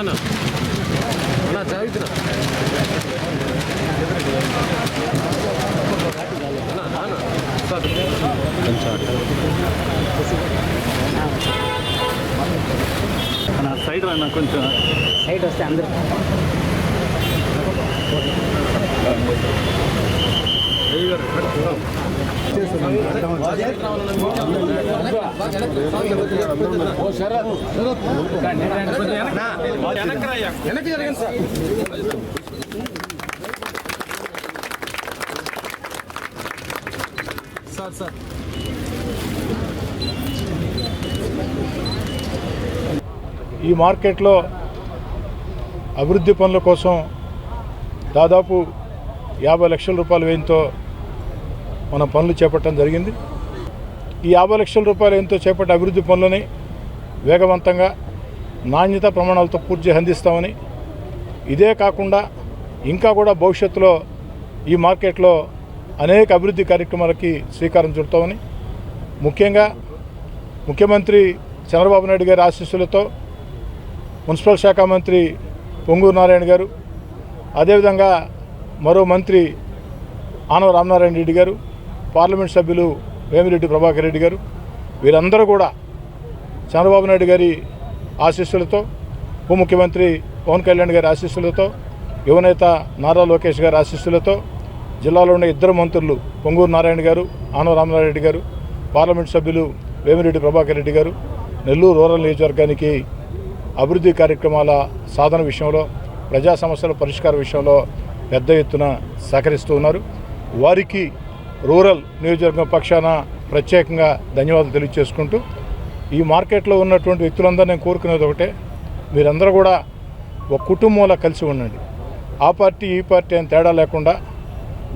అన్న అన్న చదువుతున్నా అన్న సైడ్ అన్న కొంచెం. సైడ్ వస్తే అందరూ. సార్ సార్ ఈ మార్కెట్లో అభివృద్ధి పనుల కోసం దాదాపు యాభై లక్షల రూపాయల వ్యయంతో మనం పనులు చేపట్టడం జరిగింది. ఈ యాభై లక్షల రూపాయల వ్యయంతో చేపట్టే అభివృద్ధి పనులని వేగవంతంగా నాణ్యత ప్రమాణాలతో పూర్తి అందిస్తామని. ఇదే కాకుండా ఇంకా కూడా భవిష్యత్తులో ఈ మార్కెట్లో అనేక అభివృద్ధి కార్యక్రమాలకి శ్రీకారం చుడతామని. ముఖ్యంగా ముఖ్యమంత్రి చంద్రబాబు నాయుడు గారి ఆశీస్సులతో మున్సిపల్ శాఖ మంత్రి పొంగూరు నారాయణ గారు అదేవిధంగా మరో మంత్రి ఆనవ రామనారాయణ రెడ్డి గారు పార్లమెంట్ సభ్యులు వేమిరెడ్డి ప్రభాకర్ రెడ్డి గారు వీరందరూ కూడా చంద్రబాబు నాయుడు గారి ఆశీస్సులతో ఉప ముఖ్యమంత్రి పవన్ కళ్యాణ్ గారి ఆశీస్సులతో యువనేత నారా లోకేష్ గారి ఆశీస్సులతో జిల్లాలో ఉన్న ఇద్దరు మంత్రులు పొంగూరు నారాయణ గారు ఆనవ రామనారాయణ రెడ్డి గారు పార్లమెంట్ సభ్యులు వేమిరెడ్డి ప్రభాకర్ రెడ్డి గారు నెల్లూరు రూరల్ నియోజకవర్గానికి అభివృద్ధి కార్యక్రమాల సాధన విషయంలో ప్రజా సమస్యల పరిష్కార విషయంలో పెద్ద ఎత్తున సహకరిస్తూ ఉన్నారు. వారికి రూరల్ నియోజకవర్గం పక్షాన ప్రత్యేకంగా ధన్యవాదాలు తెలియజేసుకుంటూ ఈ మార్కెట్లో ఉన్నటువంటి వ్యక్తులందరూ నేను కోరుకునేది ఒకటే. మీరందరూ కూడా ఒక కుటుంబంలో కలిసి ఉండండి. ఆ పార్టీ ఈ పార్టీ అని తేడా లేకుండా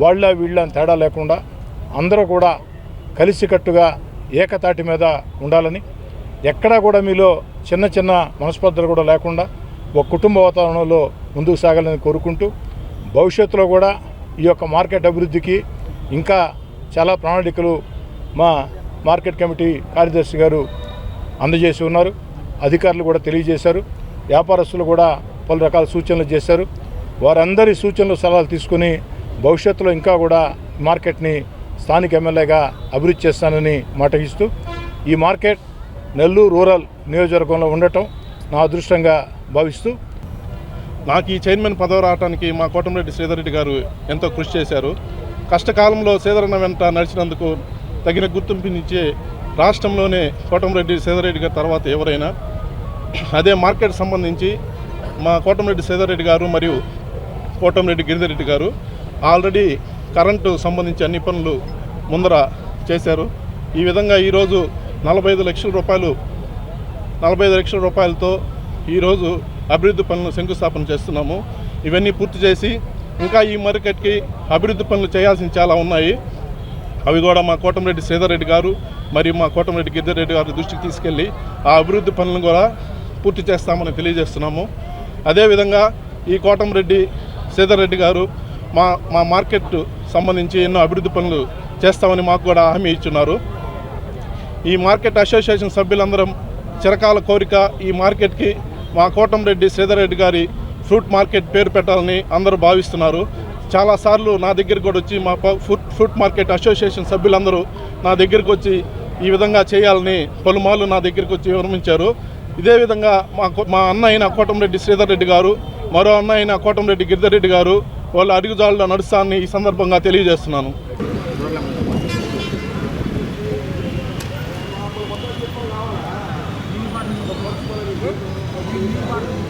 వాళ్ళ వీళ్ళ అని తేడా లేకుండా అందరూ కూడా కలిసికట్టుగా ఏకతాటి మీద ఉండాలని ఎక్కడా కూడా మీలో చిన్న చిన్న మనస్పర్ధలు కూడా లేకుండా ఒక కుటుంబ వాతావరణంలో ముందుకు సాగాలని కోరుకుంటూ భవిష్యత్తులో కూడా ఈ యొక్క మార్కెట్ అభివృద్ధికి ఇంకా చాలా ప్రణాళికలు మా మార్కెట్ కమిటీ కార్యదర్శి గారు అందజేసి ఉన్నారు. అధికారులు కూడా తెలియజేశారు. వ్యాపారస్తులు కూడా పలు రకాల సూచనలు చేశారు. వారందరి సూచనలు సలహాలు తీసుకుని భవిష్యత్తులో ఇంకా కూడా మార్కెట్ని స్థానిక ఎమ్మెల్యేగా అభివృద్ధి చేస్తానని మాట ఇస్తూ ఈ మార్కెట్ నెల్లూరు రూరల్ నియోజకవర్గంలో ఉండటం నా అదృష్టంగా భావిస్తూ నాకు ఈ చైర్మన్ పదవి రావడానికి మా కోటమిరెడ్డి శ్రీధర్రెడ్డి గారు ఎంతో కృషి చేశారు. కష్టకాలంలో శ్రీధరన్న వెంట నడిచినందుకు తగిన గుర్తింపునిచ్చే రాష్ట్రంలోనే కోటమిరెడ్డి శ్రీధర్రెడ్డి గారి తర్వాత ఎవరైనా. అదే మార్కెట్ సంబంధించి మా కోటమిరెడ్డి శ్రీధర్రెడ్డి గారు మరియు కోటమిరెడ్డి గిరిధర్రెడ్డి గారు ఆల్రెడీ కరెంటు సంబంధించి అన్ని పనులు ముందర చేశారు. ఈ విధంగా ఈరోజు నలభై ఐదు లక్షల రూపాయలు నలభై ఐదు లక్షల రూపాయలతో ఈరోజు అభివృద్ధి పనులు శంకుస్థాపన చేస్తున్నాము. ఇవన్నీ పూర్తి చేసి ఇంకా ఈ మార్కెట్కి అభివృద్ధి పనులు చేయాల్సిన చాలా ఉన్నాయి. అవి కూడా మా కోటమిరెడ్డి శ్రీధర్రెడ్డి గారు మరియు మా కోటమిరెడ్డి గిద్దర్ రెడ్డి గారి దృష్టికి తీసుకెళ్ళి ఆ అభివృద్ధి పనులను కూడా పూర్తి చేస్తామని తెలియజేస్తున్నాము. అదేవిధంగా ఈ కోటమిరెడ్డి శ్రీధర్రెడ్డి గారు మా మా మార్కెట్ సంబంధించి ఎన్నో అభివృద్ధి పనులు చేస్తామని మాకు కూడా హామీ ఇచ్చున్నారు. ఈ మార్కెట్ అసోసియేషన్ సభ్యులందరం చిరకాల కోరిక ఈ మార్కెట్కి మా కోటంరెడ్డి శ్రీధర్ రెడ్డి గారి ఫ్రూట్ మార్కెట్ పేరు పెట్టాలని అందరూ భావిస్తున్నారు. చాలాసార్లు నా దగ్గరికి కూడా వచ్చి మా food fruit fruit market association సభ్యులందరూ నా దగ్గరికి వచ్చి ఈ విధంగా చేయాలని పలుమార్లు నా దగ్గరికి వచ్చి విరమించారు ఇదే విధంగా మా మా అన్న అయిన కోటంరెడ్డి శ్రీధర్ రెడ్డి గారు మరో అన్న అయిన కోటంరెడ్డి గిరిధర్ రెడ్డి గారు వాళ్ళ అడుగుజాడలో నడుస్తానని ఈ సందర్భంగా తెలియజేస్తున్నాను. Thank you.